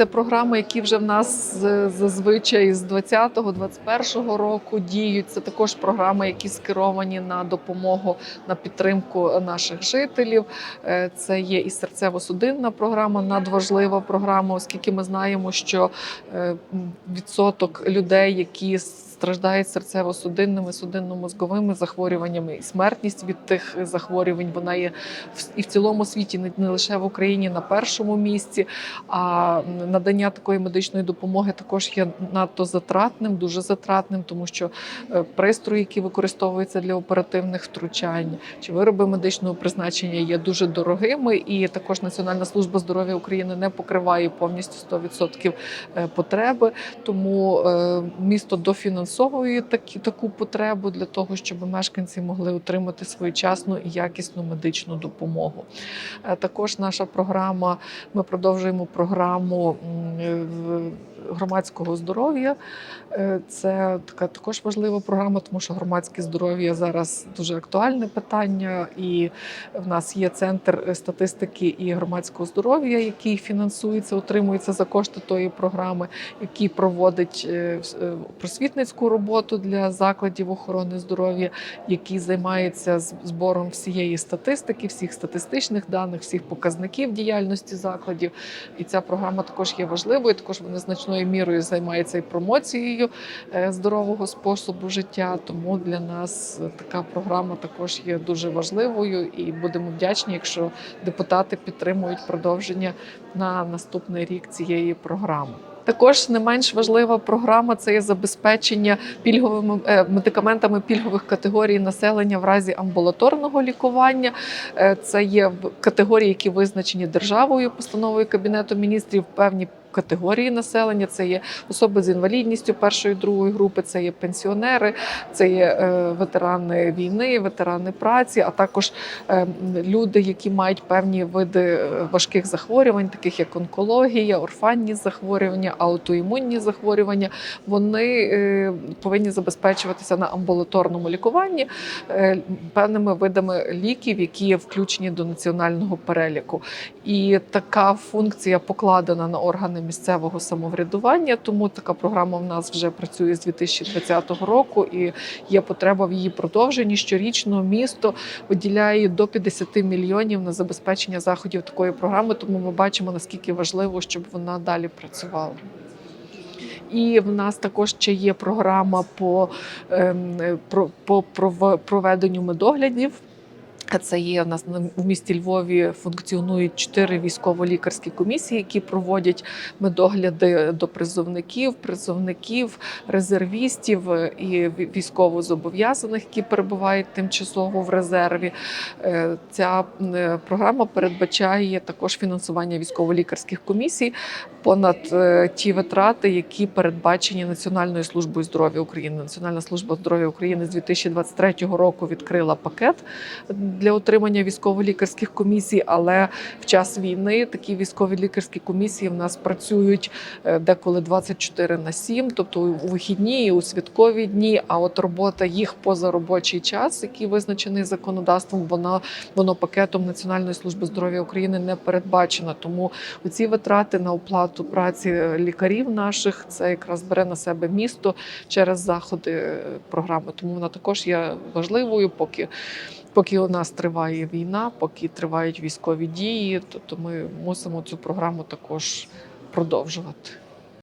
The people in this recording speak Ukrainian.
Це програми, які вже в нас зазвичай з 20-21 року діють. Це також програми, які скеровані на допомогу на підтримку наших жителів. Е, Це є і серцево-судинна програма, надважлива програма, оскільки ми знаємо, що е, відсоток людей, які страждають серцево-судинними, судинно-мозговими захворюваннями, і смертність від тих захворювань вона є і в цілому світі, не лише в Україні, на першому місці. А надання такої медичної допомоги також є надто затратним, дуже затратним, тому що е, пристрої, які використовуються для оперативних втручань, чи вироби медичного призначення є дуже дорогими, і також Національна служба здоров'я України не покриває повністю 100% е, потреби. Тому е, місто дофінансовує такі, таку потребу для того, щоб мешканці могли отримати своєчасну і якісну медичну допомогу. Також наша програма. Ми продовжуємо програму 嗯那个 громадського здоров'я. Е, Це така також важлива програма, тому що громадське здоров'я зараз дуже актуальне питання, і в нас є центр статистики і громадського здоров'я, який фінансується, утримується за кошти тої програми, який проводить е, е, просвітницьку роботу для закладів охорони здоров'я, який займається збором всієї статистики, всіх статистичних даних, всіх показників діяльності закладів. І ця програма також є важливою. Також вони значною мірою займаються і промоцією е, здорового способу життя. Тому для нас така програма також є дуже важливою, і будемо вдячні, якщо депутати підтримують продовження на наступний рік цієї програми. Також не менш важлива програма це є забезпечення пільговими е, медикаментами пільгових категорій населення в разі амбулаторного лікування. Е, Це є категорії, які визначені державою, постановою Кабінету міністрів. Певні категорії населення це є особи з інвалідністю першої другої групи, це є пенсіонери, це є е, ветерани війни, ветерани праці, а також е, люди, які мають певні види е, важких захворювань, таких як онкологія, орфанні захворювання, аутоімунні захворювання. Вони повинні забезпечуватися на амбулаторному лікуванні певними видами ліків, які є включені до національного переліку. І така функція покладена на органи місцевого самоврядування. Тому така програма в нас вже працює з 2020 року, і є потреба в її продовженні. Щорічно місто виділяє до 50 мільйонів на забезпечення заходів такої програми. Тому ми бачимо наскільки важливо, щоб вона далі працювала. І в нас також ще є програма по, ем, про, по пров- проведенню медоглядів. Це є у нас на- в місті Львові функціонують чотири військово-лікарські комісії, які проводять медогляди до призовників, призовників, резервістів і військовозобов'язаних, які перебувають тимчасово в резерві. Е, Ця е, програма передбачає також фінансування військово-лікарських комісій понад е, ті витрати, які передбачені Національною службою здоров'я України. Національна служба здоров'я України з 2023 року відкрила пакет для отримання військово-лікарських комісій, але в час війни такі військові лікарські комісії в нас працюють е, деколи 24 на 7, тобто у вихідні і у святкові дні. А от робота їх поза робочий час, який визначений законодавством, вона воно пакетом Національної служби здоров'я України не передбачено. Тому ці витрати на оплату праці лікарів наших це якраз бере на себе місто через заходи е, програми. Тому вона також є важливою, поки. Поки у нас триває війна, поки тривають військові дії, то, то ми мусимо цю програму також продовжувати.